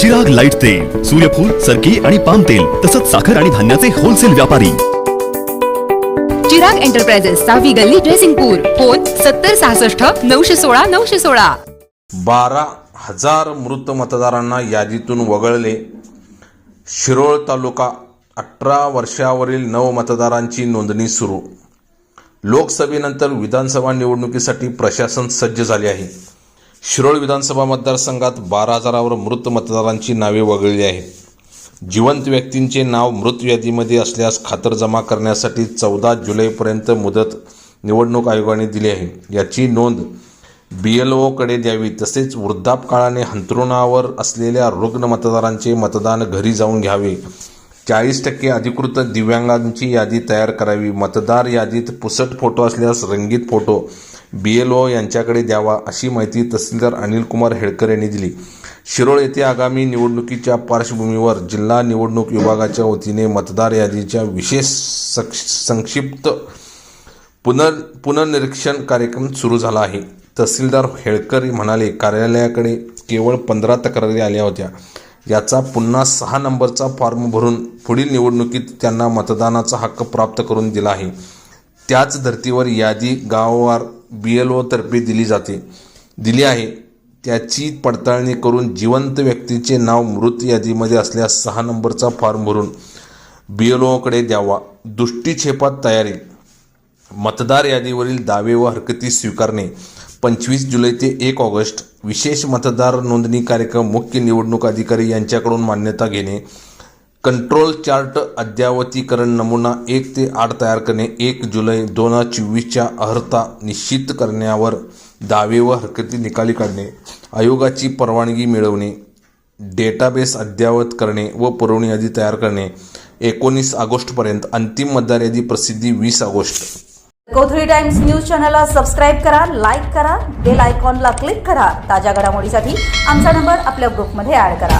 जग लाइट तेल सूर्यफूल सरकी आणि पाम तेल तसंच साखर आणि धान्याचे होलसेल व्यापारी. चिराग एंटरप्राइजेस सहावी गल्ली ड्रेसिंगपूर फोन सत्तर सहासष्ट नऊशे सोळा नऊशे सोळा. बारा हजार मृत मतदारांना यादीतून वगळले. शिरोळ तालुका अठरा वर्षावरील नव मतदारांची नोंदणी सुरू. लोकसभेनंतर विधानसभा निवडणुकीसाठी प्रशासन सज्ज झाले आहे. शिरोळ विधानसभा मतदारसंघात बारा हजारावर मृत मतदारांची नावे वगळली आहेत. जिवंत व्यक्तींचे नाव मृत यादीमध्ये असल्यास खातरजमा करण्यासाठी चौदा जुलैपर्यंत मुदत निवडणूक आयोगाने दिली आहे. याची नोंद बी एल ओकडे द्यावी तसेच वृद्धापकाळाने हंतरुणावर असलेल्या रुग्ण मतदारांचे मतदान घरी जाऊन घ्यावे. चाळीस टक्के अधिकृत दिव्यांगांची यादी तयार करावी. मतदार यादीत पुसट फोटो असल्यास रंगीत फोटो बी एल ओ यांच्याकडे द्यावा अशी माहिती तहसीलदार अनिल कुमार हेडकर यांनी दिली. शिरोळ येथे आगामी निवडणुकीच्या पार्श्वभूमीवर जिल्हा निवडणूक विभागाच्या वतीने मतदार यादीच्या विशेष संक्षिप्त पुनर् पुनर्निरीक्षण कार्यक्रम सुरू झाला आहे. तहसीलदार हेळकर म्हणाले कार्यालयाकडे केवळ पंधरा तक्रारी आल्या होत्या. याचा पुन्हा सहा नंबरचा फॉर्म भरून पुढील निवडणुकीत त्यांना मतदानाचा हक्क प्राप्त करून दिला आहे. त्याच धर्तीवर यादी गाववार बी एल ओतर्फे दिली जाते. दिली आहे. त्याची पडताळणी करून जिवंत व्यक्तीचे नाव मृत यादीमध्ये असल्यास सहा नंबरचा फॉर्म भरून बी एल ओकडे द्यावा. दृष्टीक्षेपात तयारी. मतदार यादीवरील दावे व हरकती स्वीकारणे. पंचवीस जुलै ते एक ऑगस्ट. विशेष मतदार नोंदणी कार्यक्रम. मुख्य निवडणूक अधिकारी यांच्याकडून मान्यता घेणे. कंट्रोल चार्ट अद्यावतीकरण नमुना एक ते आठ तयार करणे एक जुलै दोन हजार चोवीसच्या अर्हता निश्चित करण्यावर दावे व हरकती निकाली काढणे आयोगाची परवानगी मिळवणे डेटाबेस अद्ययावत करणे व पुरवणी यादी तयार करणे एकोणीस ऑगस्टपर्यंत अंतिम मतदार यादी प्रसिद्धी वीस ऑगस्ट. कोथळी टाइम्स न्यूज चॅनलला सबस्क्राईब करा लाईक करा बेल आयकॉनला क्लिक करा. ताज्या घडामोडीसाठी आमचा नंबर आपल्या ग्रुपमध्ये ॲड करा.